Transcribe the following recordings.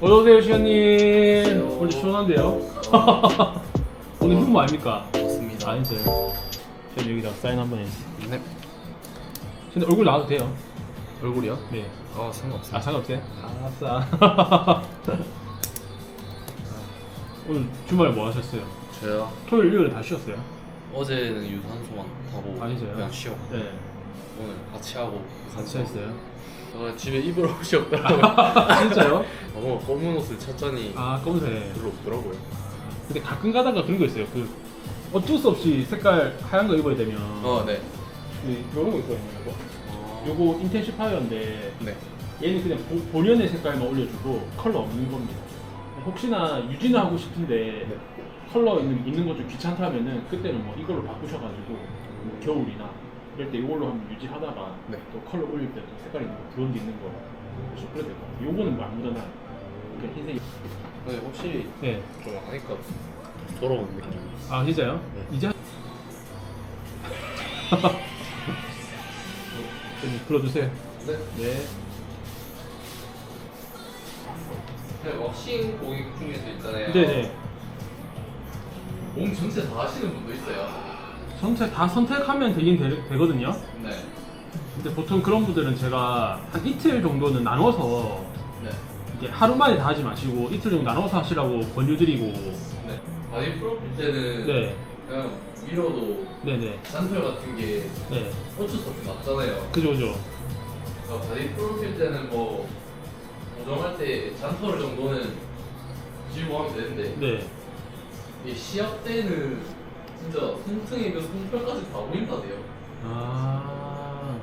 어서오세요 시현님 오늘 시원한데요? 오늘 휴무 아닙니까? 맞습니다. 아니죠 시현 여기다 사인 한번 해 네. 근데 얼굴 나와도 돼요 얼굴이요? 네. 아 상관없어요. 아 상관없어요? 아싸 오늘 주말에 뭐 하셨어요? 저요. 토요일 일요일 다 쉬었어요? 어제는 유산소만 하고 아니죠. 그냥 쉬었고 네 오늘 같이 하고 같이 했어요? 아, 집에 입을 옷이 없더라고요. 아, 진짜요? 아, 뭔가 검은 옷을 찾자니 아 검은색 별로 없더라고요. 근데 가끔 가다가 그런 거 있어요 그 어쩔 수 없이 색깔 하얀 거 입어야 되면 어, 네. 그 요런 거 있거든요 요거 어, 요거 인텐시 파이어인데 네. 얘는 그냥 보- 본연의 색깔만 올려주고 컬러 없는 겁니다. 혹시나 유지는 하고 싶은데 네. 컬러 있는, 있는 거좀 귀찮다면은 그때는 뭐 이걸로 바꾸셔가지고 뭐 겨울이나 이럴 때 이걸로 한번 유지하다가 네. 또 컬러 올릴 때또 색깔 있는 거 브론즈 있는 거 그래서 그래도 될것 같아요. 요거는 뭐 아무거나 그냥 흰색. 근데 확실히 네. 좀 하니까 더러운 느낌. 아 진짜요? 네. 이제 좀 불러주세요. 네. 네. 네, 왁싱 고객 중에서 있잖아요. 네네. 몸 전체 다 하시는 분도 있어요. 선택 다 선택하면 되긴 되, 거든요 네. 근데 보통 그런 분들은 제가 한 이틀 정도는 나눠서 네. 이게 하루 만에 다 하지 마시고 이틀 정도 나눠서 하시라고 권유드리고 네. 바디 프로필 때는 네 그냥 밀어도 네네 잔털 같은 게 네 어쩔 수 없이 났잖아요. 그죠 그죠 그러니까 바디 프로필 때는 뭐 고정할 때 잔털 정도는 지우고 하면 되는데 네 이 시합 때는 진짜 그 손털까지 다 보인다대요. 아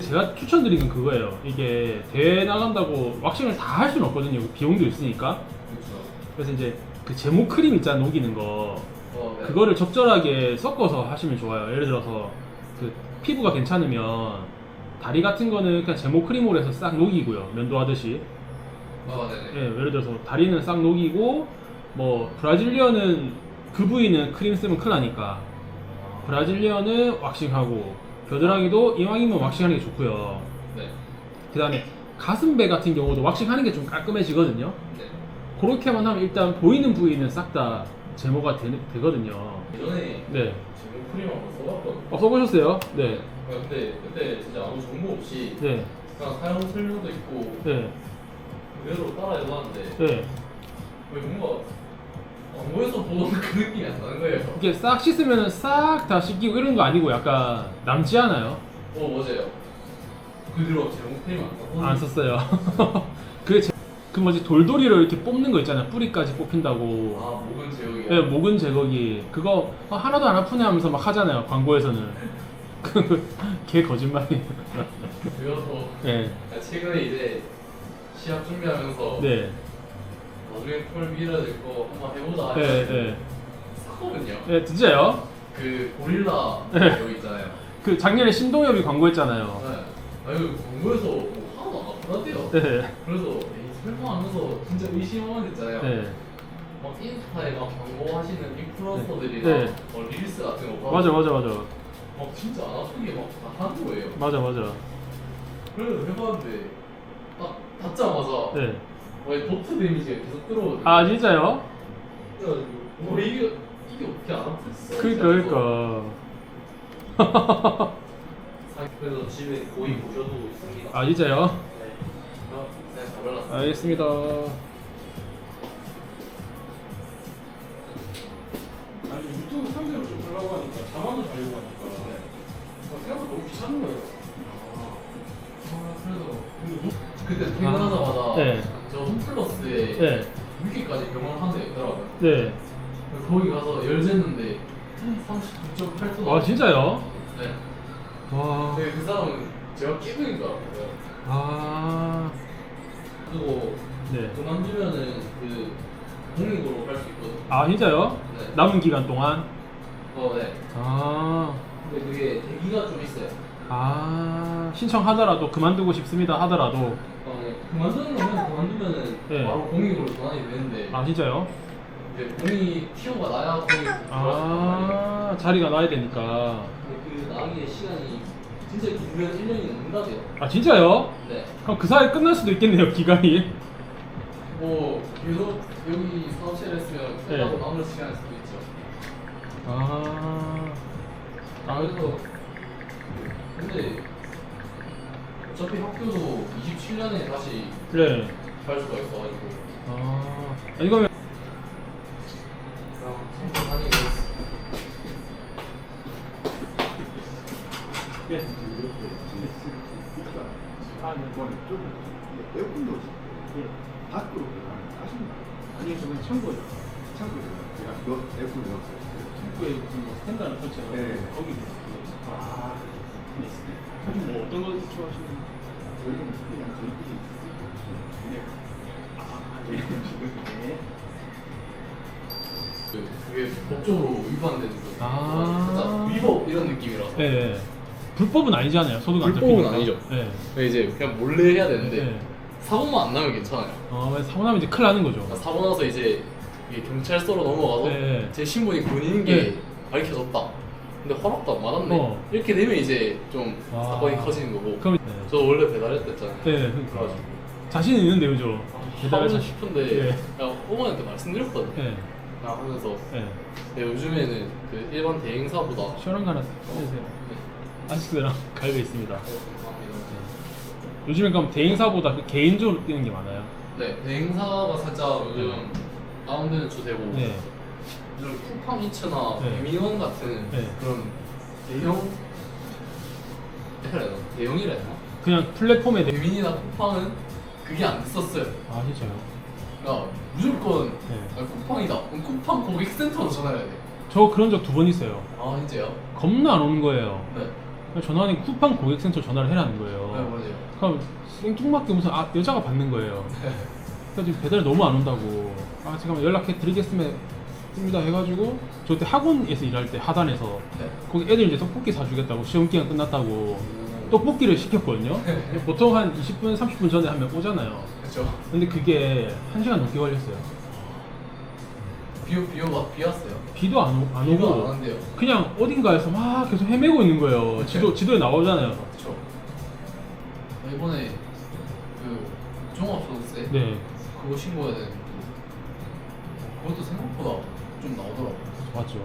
제가 추천드리는 그거예요 이게 대회 나간다고 왁싱을 다 할 수는 없거든요 비용도 있으니까 그렇죠. 그래서 이제 그 제모 크림 있잖아 녹이는 거 어, 네. 그거를 적절하게 섞어서 하시면 좋아요. 예를 들어서 그 피부가 괜찮으면 다리 같은 거는 그냥 제모 크림으로 해서 싹 녹이고요. 면도 하듯이. 아, 네네. 예, 예를 들어서 다리는 싹 녹이고 뭐 브라질리언은 그 부위는 크림 쓰면 큰일 나니까 브라질리언은 왁싱하고 겨드랑이도 이왕이면 왁싱하는 게 좋고요. 네. 그 다음에 가슴배 같은 경우도 왁싱하는 게 좀 깔끔해지거든요. 네. 그렇게만 하면 일단 보이는 부위는 싹 다 제모가 되, 되거든요. 예전에 네. 제모 크림 한번 써봤거든요. 어, 써보셨어요? 네. 근데 그때 진짜 아무 정보 없이 네. 그냥 사용 설명도 있고 네. 그대로 따라 해봤는데 네. 왜 뭔가 광고에서 보던 그 느낌이 안 나는 거예요. 이게 싹 씻으면 싹 다 씻기고 이런 거 아니고 약간 남지 않아요? 어 맞아요. 그대로 제모 크림 안 썼거든요. 안 썼어요. 그, 제- 그 뭐지 돌돌이로 이렇게 뽑는 거 있잖아요. 뿌리까지 뽑힌다고. 아 목은 제형이요. 네, 목은 제거기. 그거 아, 하나도 안 아프네 하면서 막 하잖아요. 광고에서는. 그개 거짓말이에요. 그래서 네. 최근에 이제 시합 준비하면서 네. 나중에 될거 한번 해보자 네. 네. 샀거든요. 네, 진짜요? 그 고릴라 네. 여기 있잖아요. 그 작년에 신동엽이 광고했잖아요. 네. 아 이거 광고에서 뭐 하나도 안 아프다대요. 네. 그래서 에이, 설마 하면서 진짜 의심하면 됐잖아요. 네. 막 인스타에 막 광고하시는 인플루언서들이나 네. 뭐 릴스 같은 거 맞아, 봐도 맞아, 맞아. 막 진짜 안 아프게 막다 하는 거예요. 맞아, 맞아. 그래서 해봤는데 딱 닿자마자 네. 와 도트 데미지가 계속 들어오거든요. 아, 진짜요? 그래가지고 뭐 이게 이게 어떻게 안 아팠어? 그니까, 그니까. 그래서 집에 거의 모셔두고 있습니다. 아, 진짜요? 네. 어, 네, 잘 발랐습니다. 알겠습니다. 아니 유튜브 상대로 좀 하려고 하니까 자막을 달려고 하니까 아, 생각보다 너무 귀찮은 거예요. 아, 그래서 퇴근하자마자 네. 저 홈플러스에 네, 6기까지 병원 한 대 있더라고요. 네. 거기 가서 열 쟀는데 39.8도 아 진짜요? 네. 와. 근데 그 사람은 제가 끼부인 줄 알았어요. 아. 그리고 네. 그만두면은 그 공익으로 갈 수 있거든요. 아 진짜요? 네. 남은 기간 동안. 어, 네. 아. 근데 그게 대기가 좀 있어요. 아 신청하더라도 그만두고 싶습니다 하더라도 어, 네. 그만두는 거면 그만두면은 네. 바로 공익으로 전환이 되는데 아 진짜요? 이제 공익 티오가 나야 있단 말이에요. 아 자리가 나야 되니까 근데 그 나기의 시간이 진짜 길면 1년이 넘는다대요. 아 진짜요? 네. 그럼 그 사이 끝날 수도 있겠네요 기간이 뭐 계속 여기 사무실 했으면 네. 끝나고 마무리 시간 할 수도 있죠. 아. 아 그래서 근데 어차피 학교도 27년에 다시 네. 갈 수가 있어가지고 아. 아, 이거면 그냥 참고 다니고 예. 아, 이거는 좀 에어컨도 예. 밖으로 가신다. 아니 저건 창고요. 창고에 제가 넣 에어컨 넣었어요. 창고에 무슨 뭐 스탠드 하나 설치해서 네. 거기 아, 요즘 뭐 어떤 거 좋아하시는? 여기는 그냥 저희끼리 아, 네. 네. 그 그게 법적으로 위반되는 거. 아. 진짜 위법 이런 느낌이라서. 네. 불법은 아니잖아요. 소득 안 불법은 잡히니까. 아니죠. 네. 근데 이제 그냥 몰래 해야 되는데 네. 사고만 안 나면 괜찮아요. 어, 왜 사고 나면 이제 큰일 나는 거죠. 그러니까 사고 나서 이제 이게 경찰서로 넘어가서 네. 제 신분이 군인인 게 네. 밝혀졌다. 근데 허락도 안 받았네. 어. 이렇게 되면 이제 좀 아. 사건이 커지는 거고. 그럼 네. 저 원래 배달했댔잖아요. 네, 그러니까. 그래가지고 자신 있는데 그죠? 하고 자- 싶은데 네. 그냥 어머니한테 말씀드렸거든요. 네. 그냥 하면서 네. 근데 요즘에는 그 일반 대행사보다 시원한 거 하나 해주세요. 아식스랑 갈비 있습니다. 어, 감사합니다. 요즘엔 그럼 대행사보다 그 개인적으로 뛰는 게 많아요. 네, 대행사가 살짝 요즘 다운되는 추세고 네. 요즘 쿠팡 이츠나 네. 배민원 같은 네. 그런 대형 대형이라 해야 되나? 그냥 플랫폼에 대... 배민이나 쿠팡은 그게 안 됐었어요. 아 진짜요? 그러니까 무조건 네. 아, 쿠팡이다. 그럼 쿠팡 고객센터로 전화해야 돼. 저 그런 적 두 번 있어요. 아 진짜요? 겁나 안 오는 거예요. 네. 그냥 전화하니 쿠팡 고객센터 전화를 해라는 거예요. 네 맞아요. 그럼 생뚱맞게 무슨 아, 여자가 받는 거예요. 그래서 지금 배달이 너무 안 온다고. 아 잠깐만 연락해 드리겠으면 습니다 해가지고 저 그때 학원에서 일할 때 하단에서 네. 거기 애들 이제 떡볶이 사주겠다고 시험 기간 끝났다고 떡볶이를 시켰거든요. 보통 한 20분 30분 전에 하면 오잖아요. 그렇죠. 근데 그게 1시간 넘게 걸렸어요. 비오 비오가 비왔어요. 비도 안, 오, 안 비가 오고 안 한대요. 그냥 어딘가에서 막 계속 헤매고 있는 거예요. 지도 지도에 나오잖아요. 그렇죠. 이번에 그 종합소득세 네, 그거 신고해야 되는데 그것도 생각보다 좀 나오더라고. 맞죠.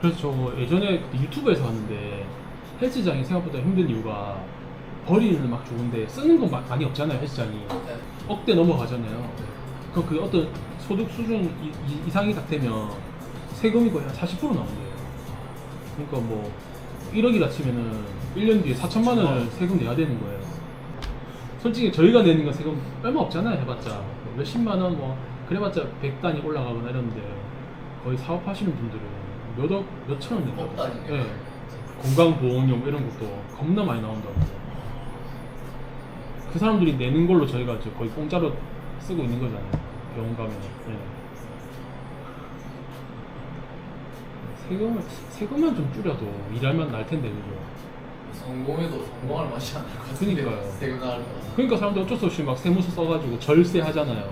그래서 저 예전에 그때 유튜브에서 봤는데 헬스장이 생각보다 힘든 이유가 버리는 막 좋은데 쓰는 건 마- 많이 없잖아요 헬스장이 네. 억대 넘어가잖아요. 그럼 그 어떤 소득 수준 이, 이- 이상이 딱 되면 세금이 거의 한 40% 나온대요. 그러니까 뭐 1억이라 치면은 1년 뒤에 4천만 원을 세금 내야 되는 거예요. 솔직히 저희가 내는 건 세금 얼마 없잖아요 해봤자 뭐 몇십만 원 뭐 그래봤자 100단위 올라가거나 이러는데 거의 사업하시는 분들은 몇억 몇천 원 낸다고. 예. 건강보험료 뭐 이런 것도 겁나 많이 나온다고 그 사람들이 내는 걸로 저희가 이제 거의 공짜로 쓰고 있는 거잖아요 병원 가면 예. 세금을 세금만 좀 줄여도 일할만 날 텐데 그죠 성공해도 성공할 맛이 안 날 것 같은데 그러니까요. 세금 나갈 거. 그러니까 사람들 어쩔 수 없이 막 세무서 써가지고 절세 하잖아요.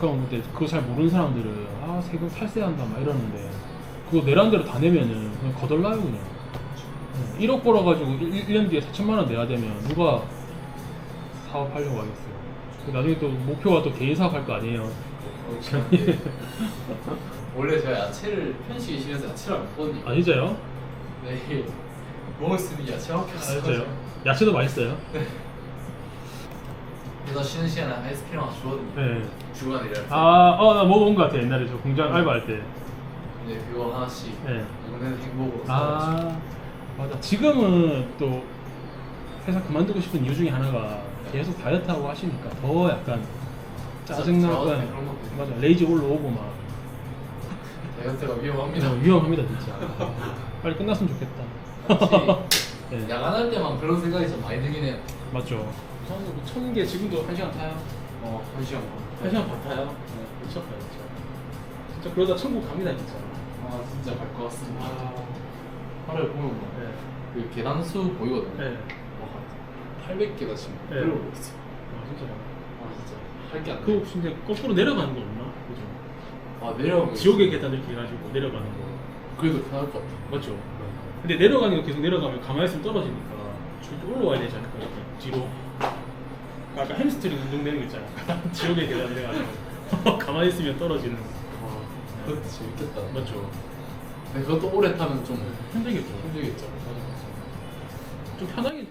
그럼 근데 그거 잘 모르는 사람들은 아 세금 탈세한다 막 이러는데 그거 내란 대로 다 내면은 그냥 거덜나요 그냥. 1억 벌어가지고 1, 년 뒤에 4천만 원 내야 되면 누가 사업하려고 하겠어요. 그 나중에 또 목표가 또 개인 사업할 거 아니에요. 원래 제가 야채를 편식이 싫어서 야채를 안 먹거든요. 아 진짜요? 네. 먹을 수 있는 야채밖에 아 없어요. 진짜요? 야채도 맛있어요? 그래서 쉬는 시간에 아이스크림 하나 주거든요. 네. 주간 일할 때. 아, 어, 나 먹어본 것 같아 옛날에 저 공장 알바할 때. 네, 그거 하나씩 네. 먹는 행복으로 살아가지고. 아 맞아. 지금은 또 회사 그만두고 싶은 이유 중에 하나가 계속 다이어트하고 하시니까 더 약간 짜증나고 그런. 맞아. 레이지 올라오고 막. 다이어트가 위험합니다. 어, 위험합니다 진짜. 빨리 끝났으면 좋겠다. 네. 야간할 때만 그런 생각이 좀 많이 들긴 해요. 맞죠. 저는 뭐 천개 지금도 한 시간 타요. 어, 한 시간 한 시간 반 타요? 네, 미쳤어요 진짜 진짜 그러다 천국 갑니다 진짜. 아, 진짜 갈 것 같습니다. 아, 하루에 보면 뭐, 네. 그 계단 수 보이거든요. 네. 와, 800개가 지금 네. 내려오고 있어. 아 아, 진짜 할 게안그 돼. 혹시 이제 거꾸로 내려가는 거 없나? 그죠? 아, 내려오면 지옥의 계단 이렇게 해가지고 내려가는 거 그래도 편할 것 같아. 맞죠? 근데 내려가는 거 계속 내려가면 가만히 있으면 떨어지니까 쭉 올라와야 되지 않을까? 이렇게 뒤로 아까 햄스트링 운동되는 거 있잖아. 지옥의 계단 돼가지고 가만히 있으면 떨어지는. 아, 그것도 재밌겠다. 맞죠. 근데 그것도 오래 타면 좀 힘들겠죠. 힘들겠죠. 좀 편하게